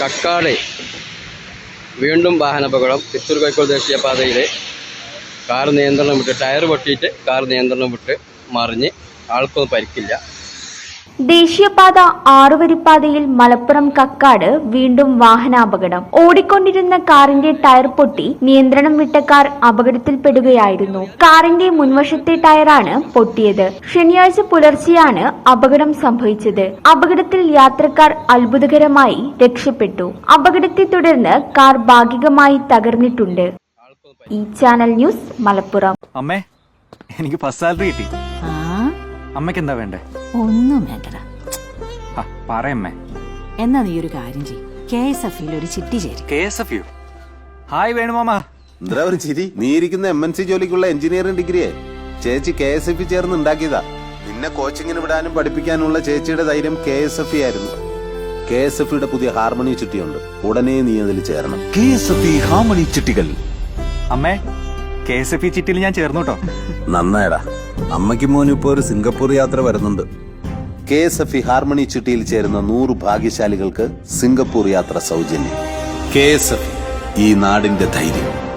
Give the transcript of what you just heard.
കക്കാട് വീണ്ടും വാഹനാപകടം തൃശ്ശൂർ കോഴിക്കോട് ദേശീയപാതയിലെ കാർ നിയന്ത്രണം വിട്ട് ടയർ പൊട്ടിയിട്ട് കാർ നിയന്ത്രണം വിട്ട് മറിഞ്ഞ് ആൾക്കൊന്നും പരിക്കില്ല. ദേശീയപാത ആറുവരിപ്പാതയിൽ മലപ്പുറം കക്കാട് വീണ്ടും വാഹനാപകടം. ഓടിക്കൊണ്ടിരുന്ന കാറിന്റെ ടയർ പൊട്ടി നിയന്ത്രണം വിട്ട കാർ അപകടത്തിൽപ്പെടുകയായിരുന്നു. കാറിന്റെ മുൻവശത്തെ ടയറാണ് പൊട്ടിയത്. ശനിയാഴ്ച പുലർച്ചെയാണ് അപകടം സംഭവിച്ചത്. അപകടത്തിൽ യാത്രക്കാർ അത്ഭുതകരമായി രക്ഷപ്പെട്ടു. അപകടത്തെ തുടർന്ന് കാർ ഭാഗികമായി തകർന്നിട്ടുണ്ട്. ഈ ചാനൽ ന്യൂസ് മലപ്പുറം. അമ്മേ എനിക്ക് ഫസ്റ്റ് സാലറി കിട്ടി. അമ്മയ്ക്ക് എന്താ വേണ്ടേ? ഒന്നും വേണ്ടടാ. പറയമ്മേ എന്നാ നീ ഒരു കാര്യം ചെയ്യും. കെ എസ് എഫ് ഒരു ചിട്ടി ചേരും. K S F U? Hi വേണുമാമ എന്താ ഒരു ചിരി? നീ ഇരിക്കുന്ന എം എൻ സി ജോലിക്കുള്ള എഞ്ചിനീയറിംഗ് ഡിഗ്രിയെ? ചേച്ചി കെ എസ് എഫ് ചേർന്ന് ഉണ്ടാക്കിയതാ. നിന്നെ കോച്ചിങ്ങിന് വിടാനും പഠിപ്പിക്കാനുള്ള ചേച്ചിയുടെ ധൈര്യം കെ എസ് എഫ് ആയിരുന്നു. കെ എസ് എഫ് പുതിയ ഹാർമണി ചുറ്റിയുണ്ട് ഉടനെ നീ അതിൽ ചേരണം. കെ എസ് എഫ് ഹാർമണി ചിട്ടികൾ. അമ്മേ കെ എസ് എഫ് ചിട്ടിയിൽ ഞാൻ ചേർന്നു കേട്ടോ. നന്നായടാ. അമ്മയ്ക്ക് മോനും ഇപ്പോൾ ഒരു സിംഗപ്പൂർ യാത്ര വരുന്നുണ്ട്. K S F E harmony ചിട്ടിയിൽ ചേരുന്ന നൂറ് ഭാഗ്യശാലികൾക്ക് സിംഗപ്പൂർ യാത്ര സൗജന്യം. കെ എസ് എഫ് ഈ നാടിന്റെ ധൈര്യം.